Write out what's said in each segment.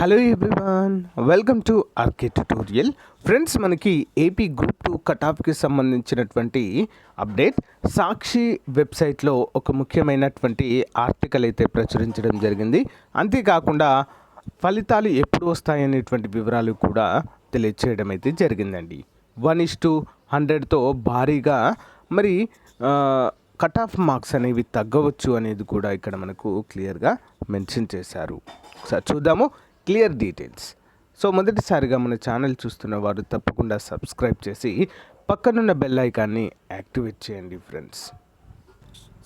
Hello everyone welcome to RK tutorial friends మనకి AP group two కటాఫ్కి సంబంధించినటువంటి update సాక్షి వెబ్సైట్లో ఒక ముఖ్యమైనటువంటి ఆర్టికల్ అయితే ప్రచురించడం జరిగింది. అంతేకాకుండా ఫలితాలు ఎప్పుడు వస్తాయనేటువంటి వివరాలు కూడా తెలియచేయడం అయితే జరిగిందండి. వన్ ఇస్ టు హండ్రెడ్తో భారీగా మరి కట్ ఆఫ్ మార్క్స్ అనేవి తగ్గవచ్చు అనేది కూడా ఇక్కడ మనకు క్లియర్గా మెన్షన్ చేశారు. ఒకసారి చూద్దాము. Clear details. సో మొదటిసారిగా మన ఛానల్ చూస్తున్న వారు తప్పకుండా సబ్స్క్రైబ్ చేసి పక్కనున్న బెల్ ఐకాన్ని యాక్టివేట్ చేయండి ఫ్రెండ్స్.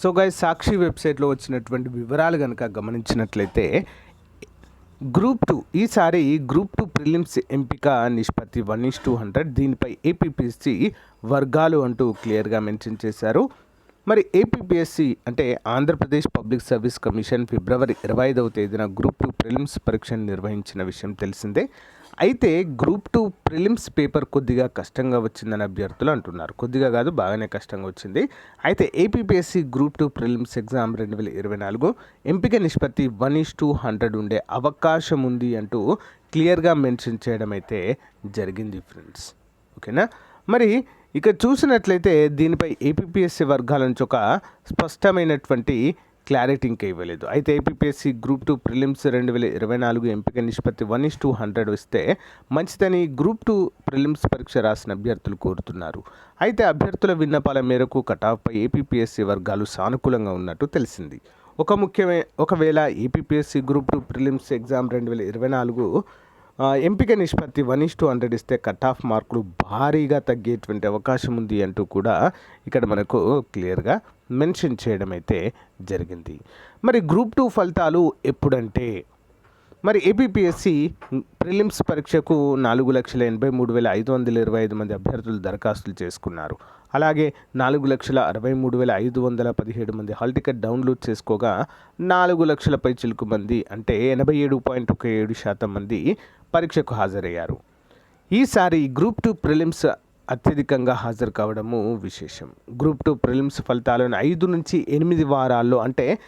సో గాయ సాక్షి వెబ్సైట్లో వచ్చినటువంటి వివరాలు కనుక గమనించినట్లయితే గ్రూప్ టూ ఈసారి గ్రూప్ టూ ప్రిలిమ్స్ ఎంపిక నిష్పత్తి వన్ ఇస్ టూ హండ్రెడ్ దీనిపై ఏపీపీసీ వర్గాలు అంటూ క్లియర్గా మెన్షన్ చేశారు. మరి ఏపీపీఎస్సి అంటే ఆంధ్రప్రదేశ్ పబ్లిక్ సర్వీస్ కమిషన్ ఫిబ్రవరి ఇరవై ఐదవ తేదీన గ్రూప్ టూ ప్రిలిమ్స్ పరీక్షను నిర్వహించిన విషయం తెలిసిందే. అయితే గ్రూప్ టూ ప్రిలిమ్స్ పేపర్ కొద్దిగా కష్టంగా వచ్చిందని అభ్యర్థులు అంటున్నారు. కొద్దిగా కాదు బాగానే కష్టంగా వచ్చింది. అయితే APPSC group two prelims exam రెండు వేల ఇరవై నాలుగు ఎంపిక నిష్పత్తి వన్ ఇస్ టూ హండ్రెడ్ ఉండే అవకాశం ఉంది అంటూ క్లియర్గా మెన్షన్ చేయడం అయితే జరిగింది ఫ్రెండ్స్ ఓకేనా మరి ఇక చూసినట్లయితే దీనిపై ఏపీఎస్సి వర్గాల నుంచి ఒక స్పష్టమైనటువంటి క్లారిటీ ఇంకా ఇవ్వలేదు. అయితే ఏపీఎస్సి గ్రూప్ టూ ప్రిలిమ్స్ రెండు వేల ఇరవై నాలుగు ఎంపిక నిష్పత్తి వన్ ఇస్ టూ హండ్రెడ్ వస్తే మంచిదని గ్రూప్ టూ ప్రిలిమ్స్ పరీక్ష రాసిన అభ్యర్థులు కోరుతున్నారు. అయితే అభ్యర్థుల విన్నపాల మేరకు కటాఫ్పై ఏపీఎస్సి వర్గాలు సానుకూలంగా ఉన్నట్టు తెలిసింది. ఒక ముఖ్యమే ఒకవేళ APSC group two prelims exam రెండు వేల ఇరవై నాలుగు ఎంపిక నిష్పత్తి వన్ ఇస్ టూ హండ్రెడ్ ఇస్తే కట్ ఆఫ్ మార్కులు భారీగా తగ్గేటువంటి అవకాశం ఉంది అంటూ కూడా ఇక్కడ మనకు క్లియర్గా మెన్షన్ చేయడం అయితే జరిగింది. మరి గ్రూప్ టూ ఫలితాలు ఎప్పుడంటే మరి ఏపీపీఎస్సి ప్రిలిమ్స్ పరీక్షకు నాలుగు లక్షల ఎనభై మూడు వేల ఐదు వందల ఇరవై ఐదు మంది అభ్యర్థులు దరఖాస్తులు చేసుకున్నారు. అలాగే నాలుగు లక్షల అరవై మూడు వేల ఐదు వందల పదిహేడు మంది హాల్ టికెట్ డౌన్లోడ్ చేసుకోగా నాలుగు లక్షలపై చిలుకు మంది అంటే ఎనభై ఏడు పాయింట్ ఒక ఏడు శాతం మంది పరీక్షకు హాజరయ్యారు. ఈసారి గ్రూప్ టూ ప్రిలిమ్స్ అత్యధికంగా హాజరు కావడము విశేషం. గ్రూప్ టూ ప్రిలిమ్స్ ఫలితాలను ఐదు నుంచి ఎనిమిది వారాల్లో అంటే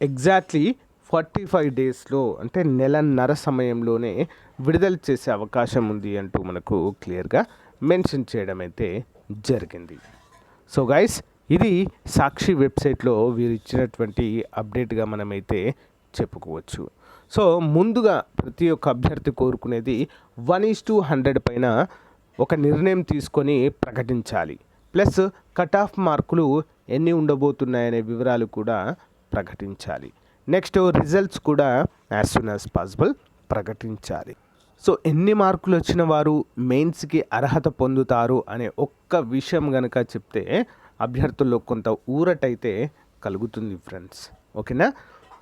ఎగ్జాక్ట్లీ ఫార్టీ ఫైవ్ డేస్లో అంటే నెలన్నర సమయంలోనే విడుదల చేసే అవకాశం ఉంది అంటూ మనకు క్లియర్గా మెన్షన్ చేయడం అయితే జరిగింది. సో గైస్ ఇది సాక్షి వెబ్సైట్లో వీరు ఇచ్చినటువంటి అప్డేట్గా మనమైతే చెప్పుకోవచ్చు. సో ముందుగా ప్రతి ఒక్క అభ్యర్థి కోరుకునేది వన్ ఈస్ టూ హండ్రెడ్ పైన ఒక నిర్ణయం తీసుకొని ప్రకటించాలి. ప్లస్ కట్ ఆఫ్ మార్కులు ఎన్ని ఉండబోతున్నాయనే వివరాలు కూడా ప్రకటించాలి. నెక్స్ట్ రిజల్ట్స్ కూడా యాజ్ సూన్ యాజ్ పాసిబుల్ ప్రకటించాలి. సో ఎన్ని మార్కులు వచ్చిన వారు మెయిన్స్కి అర్హత పొందుతారు అనే ఒక్క విషయం కనుక చెప్తే అభ్యర్థుల్లో కొంత ఊరటైతే కలుగుతుంది ఫ్రెండ్స్. ఓకేనా?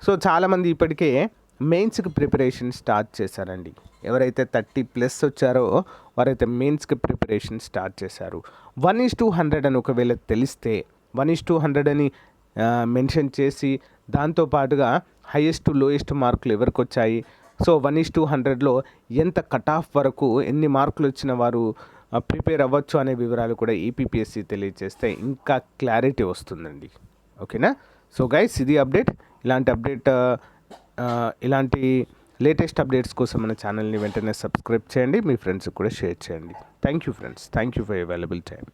సో చాలామంది ఇప్పటికే మెయిన్స్కి ప్రిపరేషన్ స్టార్ట్ చేశారండి. ఎవరైతే థర్టీ ప్లస్ వచ్చారో వారైతే మెయిన్స్కి ప్రిపరేషన్ స్టార్ట్ చేశారు. వన్ ఈస్ టూ హండ్రెడ్ అని ఒకవేళ తెలిస్తే వన్ ఈస్ టూ హండ్రెడ్ అని మెన్షన్ చేసి దాంతోపాటుగా హైయెస్ట్ లోయెస్ట్ మార్కులు ఎవరికి వచ్చాయి సో వన్ ఈస్ టూ హండ్రెడ్లో ఎంత కట్ ఆఫ్ వరకు ఎన్ని మార్కులు వచ్చిన వారు ప్రిపేర్ అవ్వచ్చు అనే వివరాలు కూడా ఈపీపీఎస్సీ తెలియజేస్తే ఇంకా క్లారిటీ వస్తుందండి. ఓకేనా? సో గైస్ ఇది అప్డేట్. ఇలాంటి అప్డేట్ ఇలాంటి లేటెస్ట్ అప్డేట్స్ కోసం మన ఛానల్ని వెంటనే సబ్స్క్రైబ్ చేయండి. మీ ఫ్రెండ్స్కి కూడా షేర్ చేయండి. Thank you friends thank you for available time